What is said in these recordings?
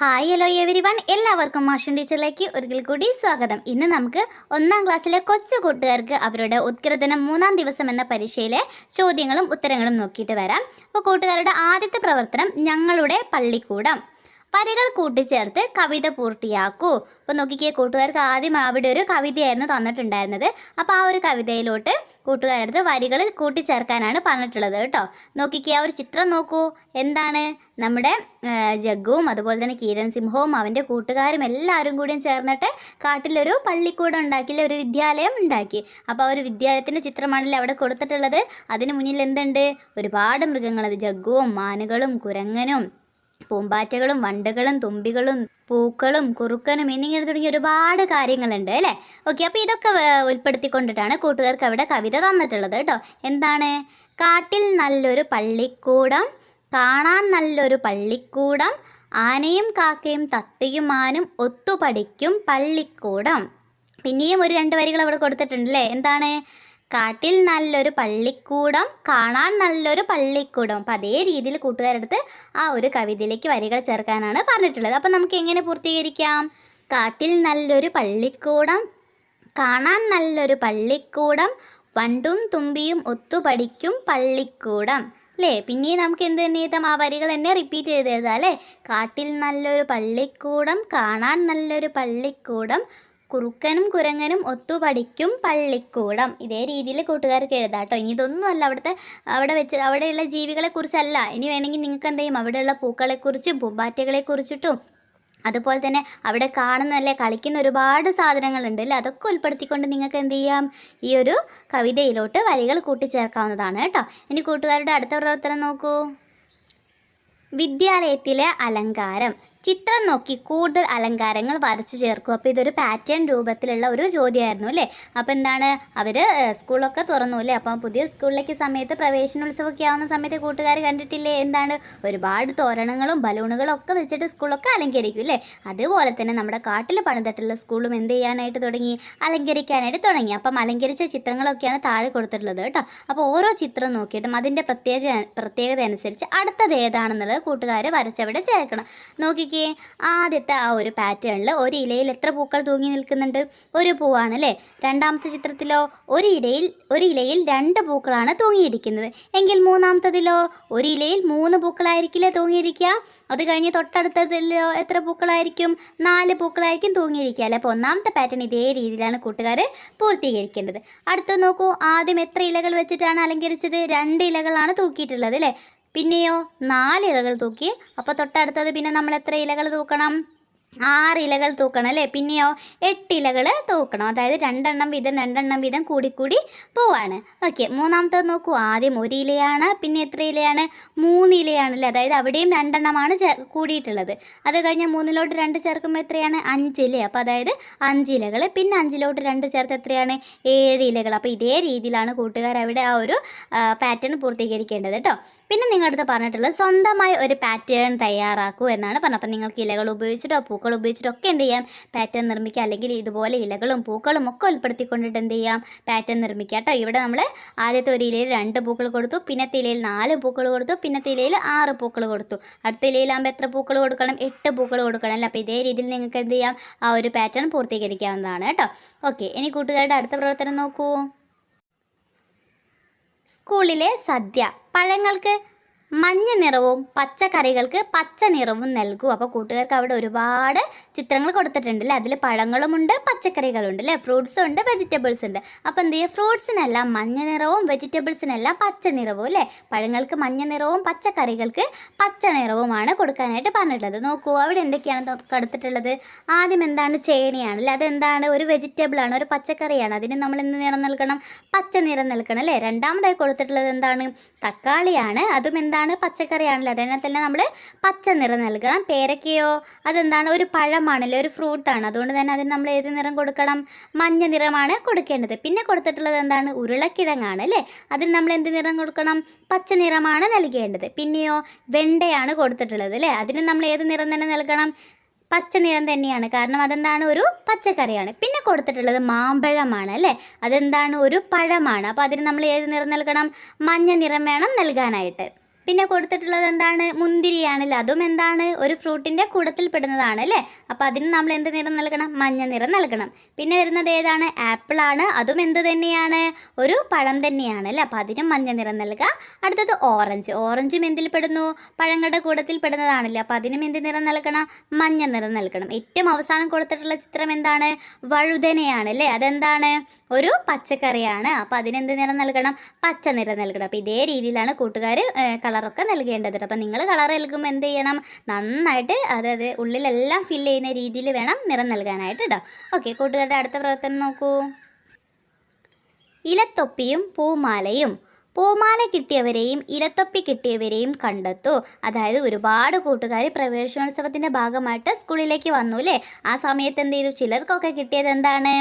Hi hello every one എല്ലാവർക്കും മാഷൻ ടീച്ചറിലേക്ക് ഒരിക്കൽ കൂടി സ്വാഗതം. ഇന്ന് നമുക്ക് ഒന്നാം ക്ലാസ്സിലെ കൊച്ചു കൂട്ടുകാർക്ക് അവരുടെ ഉത്കൃതനം മൂന്നാം ദിവസം എന്ന പരീക്ഷയിലെ ചോദ്യങ്ങളും ഉത്തരങ്ങളും നോക്കിയിട്ട് വരാം. അപ്പോൾ കൂട്ടുകാരുടെ ആദ്യത്തെ പ്രവർത്തനം ഞങ്ങളുടെ പള്ളിക്കൂടം. വരികൾ കൂട്ടിച്ചേർത്ത് കവിത പൂർത്തിയാക്കൂ. അപ്പോൾ നോക്കിക്കേ കൂട്ടുകാർക്ക് ആദ്യം അവിടെ ഒരു കവിതയായിരുന്നു തന്നിട്ടുണ്ടായിരുന്നത്. അപ്പോൾ ആ ഒരു കവിതയിലോട്ട് കൂട്ടുകാരടുത്ത് വരികൾ കൂട്ടിച്ചേർക്കാനാണ് പറഞ്ഞിട്ടുള്ളത് കേട്ടോ. നോക്കിക്കേ ആ ഒരു ചിത്രം നോക്കൂ. എന്താണ്? നമ്മുടെ ജഗ്ഗുവും അതുപോലെ തന്നെ കീരൻ സിംഹവും അവന്റെ കൂട്ടുകാരും എല്ലാവരും കൂടിയും ചേർന്നിട്ട് കാട്ടിലൊരു പള്ളിക്കൂടം ഉണ്ടാക്കിയില്ല ഒരു വിദ്യാലയം ഉണ്ടാക്കി. അപ്പോൾ ആ ഒരു വിദ്യാലയത്തിന്റെ ചിത്രമാണല്ലോ അവിടെ കൊടുത്തിട്ടുള്ളത്. അതിന് മുന്നിൽ എന്തുണ്ട്? ഒരുപാട് മൃഗങ്ങൾ അത് ജഗ്ഗുവും മാനുകളും കുരങ്ങനും പൂമ്പാറ്റകളും വണ്ടുകളും തുമ്പികളും പൂക്കളും കുറുക്കനും എന്നിങ്ങനെ തുടങ്ങിയ ഒരുപാട് കാര്യങ്ങളുണ്ട് അല്ലേ? ഓക്കെ അപ്പോൾ ഇതൊക്കെ ഉൾപ്പെടുത്തിക്കൊണ്ടിട്ടാണ് കൂട്ടുകാർക്ക് അവിടെ കവിത തന്നിട്ടുള്ളത് കേട്ടോ. എന്താണ്? കാട്ടിൽ നല്ലൊരു പള്ളിക്കൂടം കാണാൻ നല്ലൊരു പള്ളിക്കൂടം ആനയും കാക്കയും തത്തയും ആനും ഒത്തുപഠിക്കും പള്ളിക്കൂടം. പിന്നെയും ഒരു രണ്ട് വരികൾ അവിടെ കൊടുത്തിട്ടുണ്ട് അല്ലേ? എന്താണ്? കാട്ടിൽ നല്ലൊരു പള്ളിക്കൂടം കാണാൻ നല്ലൊരു പള്ളിക്കൂടം. അപ്പം അതേ രീതിയിൽ കൂട്ടുകാരടുത്ത് ആ ഒരു കവിതയിലേക്ക് വരികൾ ചേർക്കാനാണ് പറഞ്ഞിട്ടുള്ളത്. അപ്പം നമുക്ക് എങ്ങനെ പൂർത്തീകരിക്കാം? കാട്ടിൽ നല്ലൊരു പള്ളിക്കൂടം കാണാൻ നല്ലൊരു പള്ളിക്കൂടം വണ്ടും തുമ്പിയും ഒത്തുപഠിക്കും പള്ളിക്കൂടം. അല്ലേ? പിന്നെ നമുക്ക് എന്ത് തന്നെ ചെയ്താൽ ആ വരികൾ തന്നെ റിപ്പീറ്റ് ചെയ്ത് എഴുതാം അല്ലേ? കാട്ടിൽ നല്ലൊരു പള്ളിക്കൂടം കാണാൻ നല്ലൊരു പള്ളിക്കൂടം കുറുക്കനും കുരങ്ങനും ഒത്തുപഠിക്കും പള്ളിക്കൂടം. ഇതേ രീതിയിൽ കൂട്ടുകാർക്ക് എഴുതാം കേട്ടോ. ഇനി ഇതൊന്നുമല്ല അവിടുത്തെ അവിടെ വെച്ച് അവിടെയുള്ള ജീവികളെക്കുറിച്ചല്ല. ഇനി വേണമെങ്കിൽ നിങ്ങൾക്ക് എന്ത് ചെയ്യും? അവിടെയുള്ള പൂക്കളെക്കുറിച്ചും പൂമ്പാറ്റകളെ കുറിച്ചിട്ടും അതുപോലെ തന്നെ അവിടെ കാണുന്നല്ലേ കളിക്കുന്ന ഒരുപാട് സാധനങ്ങളുണ്ട് അല്ലേ? അതൊക്കെ ഉൾപ്പെടുത്തിക്കൊണ്ട് നിങ്ങൾക്ക് എന്ത് ചെയ്യാം? ഈ ഒരു കവിതയിലോട്ട് വരികൾ കൂട്ടിച്ചേർക്കാവുന്നതാണ് കേട്ടോ. ഇനി കൂട്ടുകാരുടെ അടുത്ത പ്രവർത്തനം നോക്കൂ. വിദ്യാലയത്തിലെ അലങ്കാരം. ചിത്രം നോക്കി കൂടുതൽ അലങ്കാരങ്ങൾ വരച്ചു ചേർക്കും. അപ്പോൾ ഇതൊരു പാറ്റേൺ രൂപത്തിലുള്ള ഒരു ചോദ്യമായിരുന്നു അല്ലേ? അപ്പോൾ എന്താണ്? അവർ സ്കൂളൊക്കെ തുറന്നു അല്ലേ? അപ്പം പുതിയ സ്കൂളിലേക്ക് സമയത്ത് പ്രവേശനോത്സവമൊക്കെ ആവുന്ന സമയത്ത് കൂട്ടുകാർ കണ്ടിട്ടില്ലേ? എന്താണ്? ഒരുപാട് തോരണങ്ങളും ബലൂണുകളും ഒക്കെ വെച്ചിട്ട് സ്കൂളൊക്കെ അലങ്കരിക്കും അല്ലേ? അതുപോലെ തന്നെ നമ്മുടെ കാട്ടിൽ പണിതിട്ടുള്ള സ്കൂളും എന്ത് ചെയ്യാനായിട്ട് തുടങ്ങി? അലങ്കരിക്കാനായിട്ട് തുടങ്ങി. അപ്പം അലങ്കരിച്ച ചിത്രങ്ങളൊക്കെയാണ് താഴെ കൊടുത്തിട്ടുള്ളത് കേട്ടോ. അപ്പോൾ ഓരോ ചിത്രം നോക്കിയിട്ടും അതിന്റെ പ്രത്യേക പ്രത്യേകത അനുസരിച്ച് അടുത്തത് ഏതാണെന്നുള്ളത് കൂട്ടുകാർ വരച്ചവിടെ ചേർക്കണം. നോക്കിക്കേ ആദ്യത്തെ ആ ഒരു പാറ്റേണിൽ ഒരു ഇലയിൽ എത്ര പൂക്കൾ തൂങ്ങി നിൽക്കുന്നുണ്ട്? ഒരു പൂവാണ് അല്ലേ? രണ്ടാമത്തെ ചിത്രത്തിലോ ഒരു ഇലയിൽ ഒരു ഇലയിൽ രണ്ട് പൂക്കളാണ് തൂങ്ങിയിരിക്കുന്നത്. എങ്കിൽ മൂന്നാമത്തതിലോ ഒരു ഇലയിൽ മൂന്ന് പൂക്കളായിരിക്കില്ലേ തൂങ്ങിയിരിക്കുക? അത് കഴിഞ്ഞ് തൊട്ടടുത്തതിലോ എത്ര പൂക്കളായിരിക്കും? നാല് പൂക്കളായിരിക്കും തൂങ്ങിയിരിക്കുക. അല്ലേ? അപ്പോൾ ഒന്നാമത്തെ പാറ്റേൺ ഇതേ രീതിയിലാണ് കൂട്ടുകാർ പൂർത്തീകരിക്കേണ്ടത്. അടുത്ത നോക്കൂ. ആദ്യം എത്ര ഇലകൾ വെച്ചിട്ടാണ് അലങ്കരിച്ചത്? രണ്ട് ഇലകളാണ് തൂക്കിയിട്ടുള്ളത് അല്ലേ? പിന്നെയോ നാല് ഇലകൾ തൂക്കി. അപ്പോൾ തൊട്ടടുത്തത് പിന്നെ നമ്മൾ എത്ര ഇലകൾ തൂക്കണം? ആറ് ഇലകൾ തൂക്കണം അല്ലേ? പിന്നെയോ എട്ട് ഇലകൾ തൂക്കണം. അതായത് രണ്ടെണ്ണം വീതം രണ്ടെണ്ണം വീതം കൂടിക്കൂടി പോവാണ്. ഓക്കെ മൂന്നാമത്തത് നോക്കൂ. ആദ്യം ഒരു ഇലയാണ് പിന്നെ എത്ര ഇലയാണ്? മൂന്ന് ഇലയാണ് അല്ലേ? അതായത് അവിടെയും രണ്ടെണ്ണമാണ് കൂടിയിട്ടുള്ളത്. അത് കഴിഞ്ഞ് മൂന്നിലോട്ട് രണ്ട് ചേർക്കുമ്പോൾ എത്രയാണ്? അഞ്ച് ഇല അപ്പോൾ അതായത് അഞ്ച് ഇലകൾ പിന്നെ അഞ്ചിലോട്ട് രണ്ട് ചേർത്ത് എത്രയാണ്? ഏഴ് ഇലകൾ. അപ്പോൾ ഇതേ രീതിയിലാണ് കൂട്ടുകാർ അവിടെ ആ ഒരു പാറ്റേൺ പൂർത്തീകരിക്കേണ്ടത് കേട്ടോ. പിന്നെ നിങ്ങളുടെ അടുത്ത് പറഞ്ഞിട്ടുള്ളത് സ്വന്തമായി ഒരു പാറ്റേൺ തയ്യാറാക്കൂ എന്നാണ് പറഞ്ഞത്. അപ്പം നിങ്ങൾക്ക് ഇലകൾ ഉപയോഗിച്ചിട്ടോ പൂക്കൾ ഉപയോഗിച്ചിട്ടോ ഒക്കെ എന്ത് ചെയ്യാം? പാറ്റേൺ നിർമ്മിക്കുക. അല്ലെങ്കിൽ ഇതുപോലെ ഇലകളും പൂക്കളും ഒക്കെ ഉൾപ്പെടുത്തിക്കൊണ്ടിട്ട് എന്ത് ചെയ്യാം? പാറ്റേൺ നിർമ്മിക്കുക കേട്ടോ. ഇവിടെ നമ്മൾ ആദ്യത്തെ ഒരു ഇലയിൽ രണ്ട് പൂക്കൾ കൊടുത്തു. പിന്നത്തെ ഇലയിൽ നാല് പൂക്കൾ കൊടുത്തു. പിന്നത്തെ ഇലയിൽ ആറ് പൂക്കൾ കൊടുത്തു. അടുത്ത ഇലയിലാകുമ്പോൾ എത്ര പൂക്കൾ കൊടുക്കണം? എട്ട് പൂക്കൾ കൊടുക്കണം അല്ലേ? അപ്പോൾ ഇതേ രീതിയിൽ നിങ്ങൾക്ക് എന്ത് ചെയ്യാം? ആ ഒരു പാറ്റേൺ പൂർത്തീകരിക്കാവുന്നതാണ് കേട്ടോ. ഓക്കെ ഇനി കൂട്ടുകാരുടെ അടുത്ത പ്രവർത്തനം നോക്കൂ. സ്കൂളിലെ സദ്യ. പഴങ്ങൾക്ക് മഞ്ഞ നിറവും പച്ചക്കറികൾക്ക് പച്ച നിറവും നൽകും. അപ്പോൾ കൂട്ടുകാർക്ക് അവിടെ ഒരുപാട് ചിത്രങ്ങൾ കൊടുത്തിട്ടുണ്ട് അല്ലേ? അതിൽ പഴങ്ങളുമുണ്ട് പച്ചക്കറികളുണ്ട് അല്ലേ? ഫ്രൂട്ട്സും ഉണ്ട് വെജിറ്റബിൾസ് ഉണ്ട്. അപ്പോൾ എന്ത് ചെയ്യുക ഫ്രൂട്ട്സിനെല്ലാം മഞ്ഞ നിറവും വെജിറ്റബിൾസിനെല്ലാം പച്ച നിറവും അല്ലേ? പഴങ്ങൾക്ക് മഞ്ഞ നിറവും പച്ചക്കറികൾക്ക് പച്ച നിറവുമാണ് കൊടുക്കാനായിട്ട് പറഞ്ഞിട്ടുള്ളത്. നോക്കൂ അവിടെ എന്തൊക്കെയാണ് കൊടുത്തിട്ടുള്ളത്? ആദ്യം എന്താണ് ചേനയാണ് അല്ലേ? അതെന്താണ്? ഒരു വെജിറ്റബിൾ ആണ് ഒരു പച്ചക്കറിയാണ്. അതിന് നമ്മൾ എന്ത് നിറം നൽകണം? പച്ച നിറം നൽകണം അല്ലേ? രണ്ടാമതായി കൊടുത്തിട്ടുള്ളത് എന്താണ്? തക്കാളിയാണ്. അതും എന്താണ്? പച്ചക്കറിയാണല്ലോ? അതിനെ തന്നെ നമ്മൾ പച്ച നിറം നൽകണം. പേരക്കയോ അതെന്താണ്? ഒരു പഴമാണല്ലോ ഒരു ഫ്രൂട്ടാണ്. അതുകൊണ്ട് തന്നെ അതിന് നമ്മൾ ഏത് നിറം കൊടുക്കണം? മഞ്ഞ നിറമാണ് കൊടുക്കേണ്ടത്. പിന്നെ കൊടുത്തിട്ടുള്ളത് എന്താണ്? ഉരുളക്കിഴങ്ങാണ് അല്ലേ? അതിന് നമ്മൾ എന്ത് നിറം കൊടുക്കണം? പച്ച നിറമാണ് നൽകേണ്ടത്. പിന്നെയോ വെണ്ടയാണ് കൊടുത്തിട്ടുള്ളത് അല്ലേ? അതിന് നമ്മൾ ഏത് നിറം തന്നെ നൽകണം? പച്ച നിറം തന്നെയാണ്. കാരണം അതെന്താണ്? ഒരു പച്ചക്കറിയാണ്. പിന്നെ കൊടുത്തിട്ടുള്ളത് മാമ്പഴമാണ് അല്ലേ? അതെന്താണ്? ഒരു പഴമാണ്. അപ്പോൾ അതിന് നമ്മൾ ഏത് നിറം നൽകണം? മഞ്ഞ നിറം വേണം നൽകാനായിട്ട്. പിന്നെ കൊടുത്തിട്ടുള്ളത് എന്താണ്? മുന്തിരിയാണല്ലോ അതും എന്താണ്? ഒരു ഫ്രൂട്ടിന്റെ കൂടത്തിൽ പെടുന്നതാണ് അല്ലേ? അപ്പോൾ അതിന് നമ്മൾ എന്ത് നിറം നൽകണം? മഞ്ഞ നിറം നൽകണം. പിന്നെ വരുന്നത് ഏതാണ്? ആപ്പിളാണ് അതും എന്ത് തന്നെയാണ്? ഒരു പഴം തന്നെയാണ് അല്ലേ? അപ്പോൾ അതിനും മഞ്ഞ നിറം നൽകുക. അടുത്തത് ഓറഞ്ച്. ഓറഞ്ചും എന്തിൽ പെടുന്നു? പഴങ്ങളുടെ കൂടത്തിൽ പെടുന്നതാണല്ലേ? അപ്പോൾ അതിനും എന്ത് നിറം നൽകണം? മഞ്ഞ നിറം നൽകണം. ഏറ്റവും അവസാനം കൊടുത്തിട്ടുള്ള ചിത്രം എന്താണ്? വഴുതനയാണ് അല്ലേ? അതെന്താണ്? ഒരു പച്ചക്കറിയാണ്. അപ്പോൾ അതിനെന്ത് നിറം നൽകണം? പച്ച നിറം നൽകണം. അപ്പോൾ ഇതേ രീതിയിലാണ് കൂട്ടുകാർ കളറൊക്കെ നൽകേണ്ടത് അപ്പോൾ നിങ്ങൾ കളർ നൽകുമ്പോൾ എന്ത് ചെയ്യണം? നന്നായിട്ട് അതായത് ഉള്ളിലെല്ലാം ഫില്ല് ചെയ്യുന്ന രീതിയിൽ വേണം നിറം നൽകാനായിട്ട് കേട്ടോ ഓക്കെ കൂട്ടുകാരുടെ അടുത്ത പ്രവർത്തനം നോക്കൂ. ഇലത്തൊപ്പിയും പൂമാലയും. പൂമാല കിട്ടിയവരെയും ഇലത്തൊപ്പി കിട്ടിയവരെയും കണ്ടെത്തു. അതായത് ഒരുപാട് കൂട്ടുകാർ പ്രവേശനോത്സവത്തിന്റെ ഭാഗമായിട്ട് സ്കൂളിലേക്ക് വന്നു അല്ലേ ആ സമയത്ത് എന്ത് ചെയ്തു? ചിലർക്കൊക്കെ കിട്ടിയത് എന്താണ്?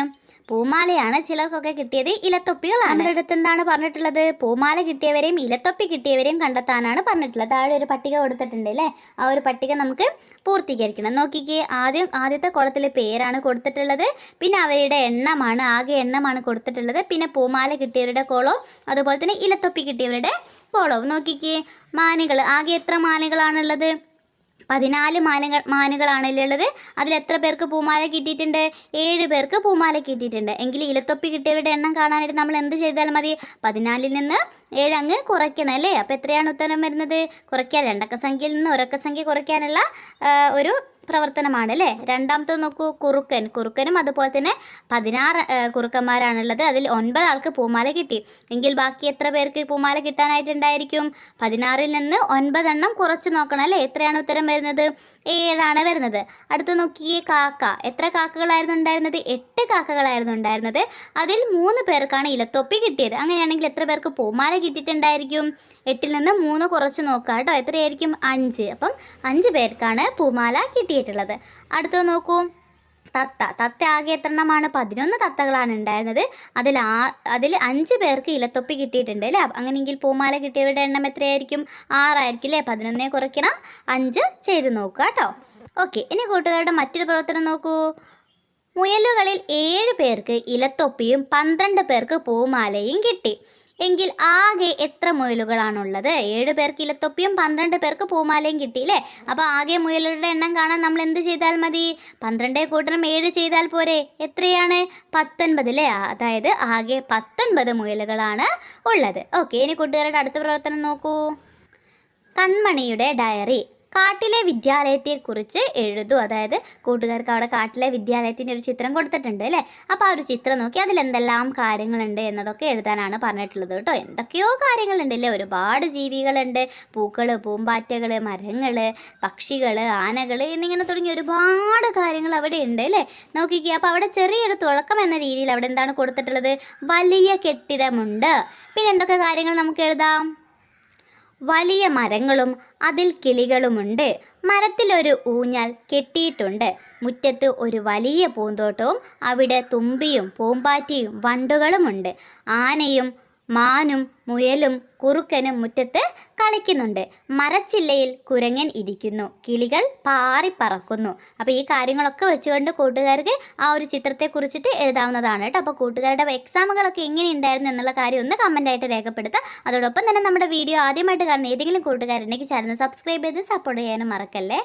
പൂമാലയാണ് ചിലർക്കൊക്കെ കിട്ടിയത് ഇലത്തൊപ്പികളാണ്. നമ്മുടെ അടുത്ത് എന്താണ് പറഞ്ഞിട്ടുള്ളത്? പൂമാല കിട്ടിയവരെയും ഇലത്തൊപ്പി കിട്ടിയവരെയും കണ്ടെത്താനാണ് പറഞ്ഞിട്ടുള്ളത്. താഴെ ഒരു പട്ടിക കൊടുത്തിട്ടുണ്ട് അല്ലേ? ആ ഒരു പട്ടിക നമുക്ക് പൂർത്തീകരിക്കണം. നോക്കിക്കേ ആദ്യം ആദ്യത്തെ കുളത്തിലെ പേരാണ് കൊടുത്തിട്ടുള്ളത്. പിന്നെ അവരുടെ എണ്ണമാണ് ആകെ എണ്ണമാണ് കൊടുത്തിട്ടുള്ളത്. പിന്നെ പൂമാല കിട്ടിയവരുടെ കോളവും അതുപോലെ തന്നെ ഇലത്തൊപ്പി കിട്ടിയവരുടെ കോളവും. നോക്കിക്കേ മാനുകൾ ആകെ എത്ര മാനുകളാണുള്ളത് പതിനാല് മാനുകളാണല്ലേ ഉള്ളത് അതിൽ എത്ര പേർക്ക് പൂമാല കിട്ടിയിട്ടുണ്ട്? ഏഴ് പേർക്ക് പൂമാല കിട്ടിയിട്ടുണ്ട്. എങ്കിൽ ഇലത്തൊപ്പി കിട്ടിയവരുടെ എണ്ണം കാണാനായിട്ട് നമ്മൾ എന്ത് ചെയ്താൽ മതി? പതിനാലിൽ നിന്ന് ഏഴ് അങ്ങ് കുറയ്ക്കണം അല്ലേ? അപ്പോൾ എത്രയാണ് ഉത്തരം വരുന്നത്? കുറയ്ക്കാൻ രണ്ടക്ക സംഖ്യയിൽ നിന്ന് ഒരക്ക സംഖ്യ കുറയ്ക്കാനുള്ള ഒരു പ്രവർത്തനമാണ് അല്ലേ രണ്ടാമത്തെ നോക്കൂ കുറുക്കൻ. കുറുക്കനും അതുപോലെ തന്നെ പതിനാറ് കുറുക്കന്മാരാണുള്ളത്. അതിൽ ഒൻപത് ആൾക്ക് പൂമാല കിട്ടി. എങ്കിൽ ബാക്കി എത്ര പേർക്ക് പൂമാല കിട്ടാനായിട്ടുണ്ടായിരിക്കും? പതിനാറിൽ നിന്ന് ഒൻപതെണ്ണം കുറച്ച് നോക്കണം അല്ലേ? എത്രയാണ് ഉത്തരം വരുന്നത്? ഏഴാണ് വരുന്നത്. അടുത്ത് നോക്കിയേ കാക്ക. എത്ര കാക്കകളായിരുന്നു ഉണ്ടായിരുന്നത്? എട്ട് കാക്കകളായിരുന്നു ഉണ്ടായിരുന്നത്. അതിൽ മൂന്ന് പേർക്കാണ് ഇലത്തൊപ്പി കിട്ടിയത്. അങ്ങനെയാണെങ്കിൽ എത്ര പേർക്ക് പൂമാല കിട്ടിയിട്ടുണ്ടായിരിക്കും? എട്ടിൽ നിന്ന് മൂന്ന് കുറച്ച് നോക്കാം കേട്ടോ. എത്രയായിരിക്കും? അഞ്ച്. അപ്പം അഞ്ച് പേർക്കാണ് പൂമാല കിട്ടിയിട്ടുള്ളത്. അടുത്തത് നോക്കൂ. തത്ത. തത്ത ആകെ എത്ര എണ്ണമാണ് പതിനൊന്ന് തത്തകളാണ് ഉണ്ടായിരുന്നത്. അതിൽ ആ അതിൽ അഞ്ച് പേർക്ക് ഇലത്തൊപ്പി കിട്ടിയിട്ടുണ്ട് അല്ലേ? അങ്ങനെയെങ്കിൽ പൂമാല കിട്ടിയവരുടെ എണ്ണം എത്രയായിരിക്കും? ആറായിരിക്കും അല്ലേ? പതിനൊന്നേ കുറയ്ക്കണം. അഞ്ച് ചെയ്ത് നോക്കുക കേട്ടോ. ഓക്കെ ഇനി കൂട്ടുകാരുടെ മറ്റൊരു പ്രവർത്തനം നോക്കൂ. മുയലുകളിൽ ഏഴ് പേർക്ക് ഇലത്തൊപ്പിയും പന്ത്രണ്ട് പേർക്ക് പൂമാലയും കിട്ടി. എങ്കിൽ ആകെ എത്ര മുയലുകളാണുള്ളത്? ഏഴ് പേർക്ക് ഇലത്തൊപ്പിയും പന്ത്രണ്ട് പേർക്ക് പൂമാലയും കിട്ടി കിട്ടിയില്ലേ? അപ്പോൾ ആകെ മുയലുകളുടെ എണ്ണം കാണാൻ നമ്മൾ എന്ത് ചെയ്താൽ മതി? പന്ത്രണ്ടേ കൂട്ടണം ഏഴ് ചെയ്താൽ പോരെ. എത്രയാണ്? പത്തൊൻപത് അല്ലേ അതായത് ആകെ പത്തൊൻപത് മുയലുകളാണ് ഉള്ളത്. ഓക്കെ ഇനി കൂട്ടുകാരുടെ അടുത്ത പ്രവർത്തനം നോക്കൂ. കൺമണിയുടെ ഡയറി. കാട്ടിലെ വിദ്യാലയത്തെക്കുറിച്ച് എഴുതും. അതായത് കൂട്ടുകാർക്ക് അവിടെ കാട്ടിലെ വിദ്യാലയത്തിന്റെ ഒരു ചിത്രം കൊടുത്തിട്ടുണ്ട് അല്ലേ? അപ്പോൾ ആ ഒരു ചിത്രം നോക്കി അതിലെന്തെല്ലാം കാര്യങ്ങളുണ്ട് എന്നതൊക്കെ എഴുതാനാണ് പറഞ്ഞിട്ടുള്ളത് കേട്ടോ. എന്തൊക്കെയോ കാര്യങ്ങളുണ്ട് അല്ലേ? ഒരുപാട് ജീവികളുണ്ട്. പൂക്കൾ പൂമ്പാറ്റകൾ മരങ്ങൾ പക്ഷികൾ ആനകൾ എന്നിങ്ങനെ തുടങ്ങി ഒരുപാട് കാര്യങ്ങൾ അവിടെ ഉണ്ട് അല്ലേ? നോക്കിക്കുക അപ്പോൾ അവിടെ ചെറിയൊരു തുഴക്കം എന്ന രീതിയിൽ അവിടെ എന്താണ് കൊടുത്തിട്ടുള്ളത്? വലിയ കെട്ടിടമുണ്ട്. പിന്നെ എന്തൊക്കെ കാര്യങ്ങൾ നമുക്ക് എഴുതാം? വലിയ മരങ്ങളും അതിൽ കിളികളുമുണ്ട്. മരത്തിലൊരു ഊഞ്ഞാൽ കെട്ടിയിട്ടുണ്ട്. മുറ്റത്ത് ഒരു വലിയ പൂന്തോട്ടവും അവിടെ തുമ്പിയും പൂമ്പാറ്റയും വണ്ടുകളുമുണ്ട്. ആനയും മാനും മുയലും കുറുക്കനും മുറ്റത്ത് കളിക്കുന്നുണ്ട്. മരച്ചില്ലയിൽ കുരങ്ങൻ ഇരിക്കുന്നു. കിളികൾ പാറി പറക്കുന്നു. അപ്പോൾ ഈ കാര്യങ്ങളൊക്കെ വെച്ചുകൊണ്ട് കൂട്ടുകാർക്ക് ആ ഒരു ചിത്രത്തെ കുറിച്ചിട്ട് എഴുതാവുന്നതാണ് കേട്ടോ. അപ്പോൾ കൂട്ടുകാരുടെ എക്സാമുകളൊക്കെ എങ്ങനെ ഉണ്ടായിരുന്നു എന്നുള്ള കാര്യം ഒന്ന് കമന്റായിട്ട് രേഖപ്പെടുത്തുക. അതോടൊപ്പം തന്നെ നമ്മുടെ വീഡിയോ ആദ്യമായിട്ട് കാണുന്ന ഏതെങ്കിലും കൂട്ടുകാരുണ്ടെങ്കിൽ ചാനൽ സബ്സ്ക്രൈബ് ചെയ്ത് സപ്പോർട്ട് ചെയ്യാനും മറക്കല്ലേ?